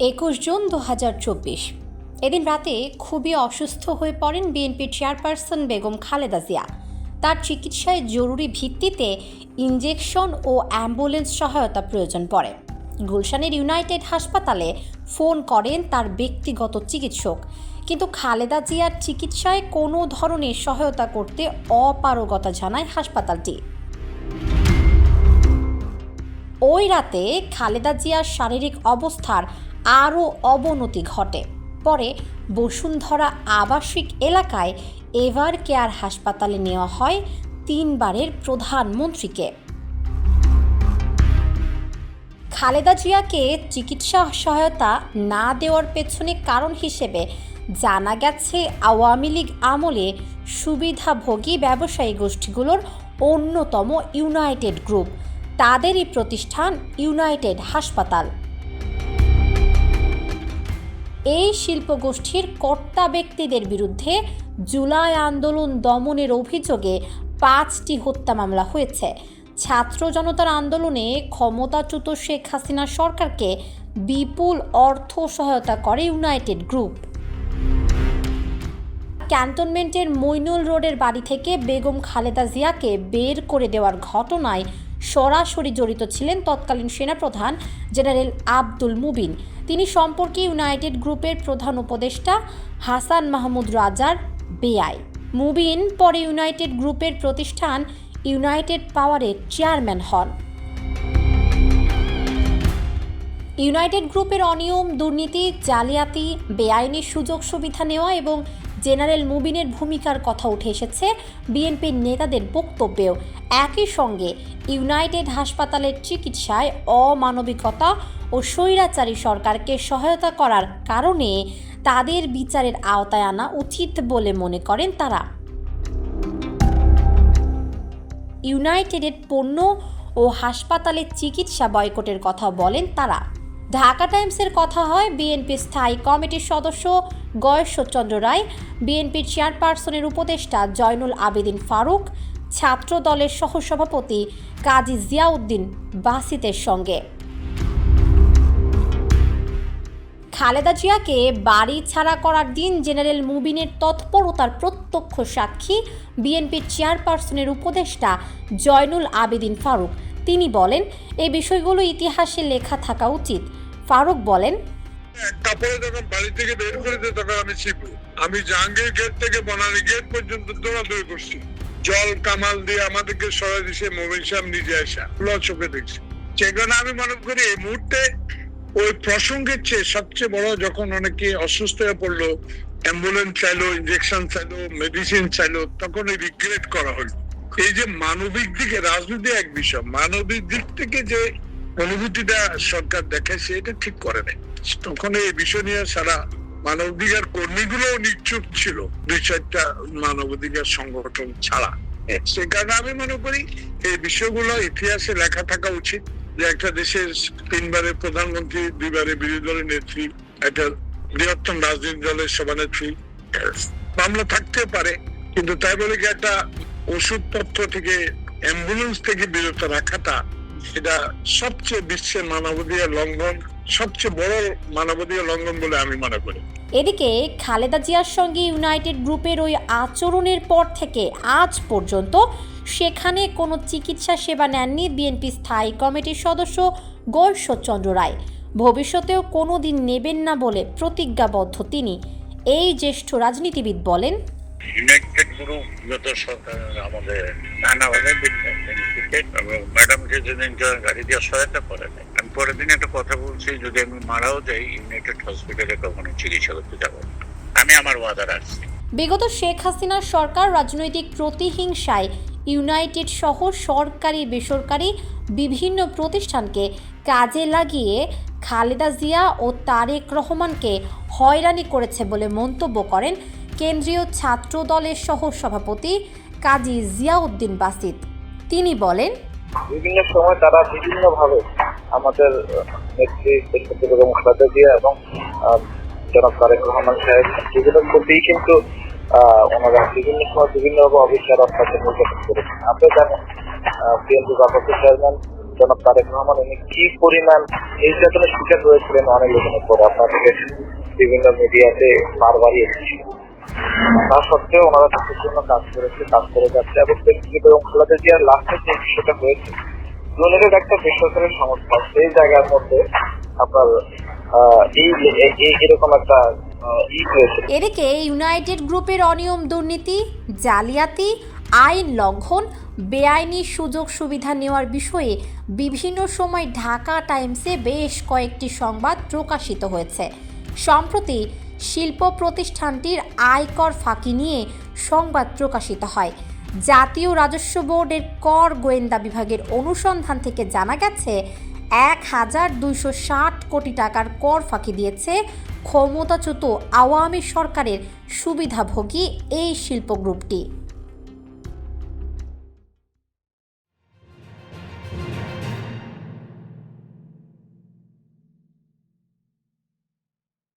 একুশ জুন দু হাজার চব্বিশ। এদিন রাতে খুবই অসুস্থ হয়ে পড়েন বিএনপির চেয়ারপারসন বেগম খালেদা জিয়া। তার চিকিৎসায় জরুরি ভিত্তিতে ইঞ্জেকশন ও অ্যাম্বুলেন্স সহায়তা প্রয়োজন পড়ে। গুলশানের ইউনাইটেড হাসপাতালে ফোন করেন তার ব্যক্তিগত চিকিৎসক। কিন্তু খালেদা জিয়ার চিকিৎসায় কোনো ধরনের সহায়তা করতে অপারগতা জানায় হাসপাতালটি। ওই রাতে খালেদা জিয়ার শারীরিক অবস্থার আরও অবনতি ঘটে। পরে বসুন্ধরা আবাসিক এলাকায় এভার কেয়ার হাসপাতালে নেওয়া হয় তিনবারের প্রধানমন্ত্রীকে। খালেদা জিয়াকে চিকিৎসা সহায়তা না দেওয়ার পেছনে কারণ হিসেবে জানা গেছে, আওয়ামী লীগ আমলে সুবিধাভোগী ব্যবসায়ী গোষ্ঠীগুলোর অন্যতম ইউনাইটেড গ্রুপ। তাদেরই প্রতিষ্ঠান ইউনাইটেড হাসপাতাল। এই শিল্পগোষ্ঠীর কর্তা ব্যক্তিদের বিরুদ্ধে জুলাই আন্দোলন দমনের অভিযোগে পাঁচটি হত্যা মামলা হয়েছে। ছাত্র জনতার আন্দোলনে ক্ষমতাচ্যুত শেখ হাসিনা সরকারকে বিপুল অর্থ সহায়তা করে ইউনাইটেড গ্রুপ। ক্যান্টনমেন্টের মইনুল রোডের বাড়ি থেকে বেগম খালেদা জিয়াকে বের করে দেওয়ার ঘটনায় সরাসরি জড়িত ছিলেন তৎকালীন সেনাপ্রধান জেনারেল আব্দুল মুবিন। তিনি সম্পর্কে ইউনাইটেড গ্রুপের প্রধান উপদেষ্টা হাসান মাহমুদ রাজার বেআই। মুবিন পরে ইউনাইটেড গ্রুপের প্রতিষ্ঠান ইউনাইটেড পাওয়ারের চেয়ারম্যান হন। ইউনাইটেড গ্রুপের অনিয়ম, দুর্নীতি, জালিয়াতি, বেআইনি সুযোগ সুবিধা নেওয়া এবং জেনারেল মুবিনের ভূমিকার কথা উঠে এসেছে বিএনপির নেতাদের বক্তব্যেও। একই সঙ্গে ইউনাইটেড হাসপাতালের চিকিৎসায় অমানবিকতা ও স্বৈরাচারী সরকারকে সহায়তা করার কারণে তাদের বিচারের আওতায় আনা উচিত বলে মনে করেন তারা। ইউনাইটেডের পণ্য ও হাসপাতালের চিকিৎসা বয়কটের কথা বলেন তারা। ঢাকা টাইমসের কথা হয় বিএনপি স্থায়ী কমিটির সদস্য গয়েশ্বরচন্দ্র রায়। বিএনপির চেয়ারপারসনের উপদেষ্টা জয়নুল আবেদিন ফারুক, ছাত্র দলের সহসভাপতি কাজী জিয়াউদ্দিন বাসিতের সঙ্গে। খালেদা জিয়াকে বাড়ি ছাড়া করার দিন জেনারেল মুবিনের তৎপরতার প্রত্যক্ষ সাক্ষী বিএনপির চেয়ারপারসনের উপদেষ্টা জয়নুল আবেদিন ফারুক। তিনি বলেন এই বিষয়গুলো ইতিহাসে লেখা থাকা উচিত। ফারুক বলেন যখন বাড়ি থেকে বের তখন আমি আমি জাহাঙ্গীর গেট থেকে গেট পর্যন্ত দৌড়াদৌড়ি করছি। জল, কামাল দিয়ে আমাদেরকে সরাই দিছে মোবিন সাহেব নিজে আসা দেখছি। সেখানে আমি মনে করি এই মুহূর্তে ওই প্রসঙ্গের চেয়ে সবচেয়ে বড় যখন অনেকে অসুস্থ হয়ে পড়ল, অ্যাম্বুলেন্স চাইলো ইঞ্জেকশন চাইলো, মেডিসিন চাইলো তখন রিগ্রেট করা হলো। এই যে মানবিক দিকে, রাজনীতি এক বিষয়, মানবিক দিক থেকে যে অনুভূতিটা সরকার দেখাইছে এটা ঠিক করে নাই। তখন এই বিষয় নিয়ে সারা মানবাধিকার কর্মীগুলো নিশ্চুপ ছিল, দুই চারটা মানবাধিকার সংগঠন ছাড়া। সে কারণে আমি মনে করি এই বিষয়গুলো ইতিহাসে লেখা থাকা উচিত যে একটা দেশের তিনবারের প্রধানমন্ত্রী দুইবারে বিরোধী দলের নেত্রী, একটা বৃহত্তম রাজনৈতিক দলের সভানেত্রী, মামলা থাকতে পারে, কিন্তু তাই বলে কি একটা ওষুধপত্র থেকে অ্যাম্বুলেন্স থেকে বিরত রাখাটা এটা সবচেয়ে বিশ্বের মানবাধিকার লঙ্ঘন, সবচেয়ে বড় মানবাধিকার লঙ্ঘন বলে আমি মনে করি। এদিকে খালেদা জিয়ার সঙ্গে ইউনাইটেড গ্রুপের ওই আচরণের পর থেকে আজ পর্যন্ত সেখানে কোনো চিকিৎসা সেবা নেননি বিএনপি স্থায়ী কমিটির সদস্য গৈশ্বরচন্দ্র রায়। ভবিষ্যতেও কোনো দিন নেবেন না বলে প্রতিজ্ঞাবদ্ধ তিনি। এই জ্যেষ্ঠ রাজনীতিবিদ বলেন ইউনাইটেড গ্রুপ আমাদের নানাভাবে গাড়ি দিয়ে সহায়তা করে আমি পরের দিন একটা কথা বলছি, যদি আমি মারাও যাই ইউনাইটেড হসপিটালে কখনো চিকিৎসা করতে যাব আমি আমার ওয়াদা রাখছি বিগত শেখ হাসিনার সরকার রাজনৈতিক প্রতিহিংসায় ইউনাইটেড সহ সরকারি, বেসরকারি বিভিন্ন প্রতিষ্ঠানকে কাজে লাগিয়ে খালেদা জিয়া ও তারেক রহমানকে হয়রানি করেছে বলে মন্তব্য করেন কেন্দ্রীয় ছাত্র দলের সহ সভাপতি কাজী জিয়াউদ্দিন বাসিত তিনি বলেন, বিভিন্ন সময় তারা বিভিন্ন ভাবে আমাদের নেত্রী বেগম খালেদা এবং জনাব তারেক রহমান সাহেব বিভিন্ন প্রতি কিন্তু ওনারা বিভিন্ন সময় বিভিন্ন ভাবে অবিচার অত্যাচার নির্যাতন করেছেন। আপনি জানেন বিএনপি ভারপ্রাপ্ত চেয়ারম্যান জনাব তারেক রহমান, উনি কি পরিমাণ নির্যাতনের শিকার হয়েছিলেন অনেক লোকের পরে আপনাদেরকে বিভিন্ন মিডিয়াতে বারবারই এসেছিল তা সত্ত্বেও ওনারা জন্য কাজ করেছে, কাজ করে যাচ্ছে এবং ব্যক্তিগত এবং লাস্টের যে বিষয়টা হয়েছে একটা বেসরকারি সংস্থা, সেই জায়গার মধ্যে আপনার এরকম একটা এদিকে ইউনাইটেড গ্রুপের অনিয়ম দুর্নীতি, জালিয়াতি, আইন লঙ্ঘন, বেআইনি সুযোগ সুবিধা নেওয়ার বিষয়ে বিভিন্ন সময় ঢাকা টাইমসে বেশ কয়েকটি সংবাদ প্রকাশিত হয়েছে। সম্প্রতি শিল্প প্রতিষ্ঠানটির আয়কর ফাঁকি নিয়ে সংবাদ প্রকাশিত হয়। জাতীয় রাজস্ব বোর্ডের কর গোয়েন্দা বিভাগের অনুসন্ধান থেকে জানা গেছে, এক হাজার দুইশো ষাট কোটি টাকার কর ফাঁকি দিয়েছে ক্ষমতাচ্যুত আওয়ামী সরকারের সুবিধাভোগী এই শিল্প গ্রুপটি।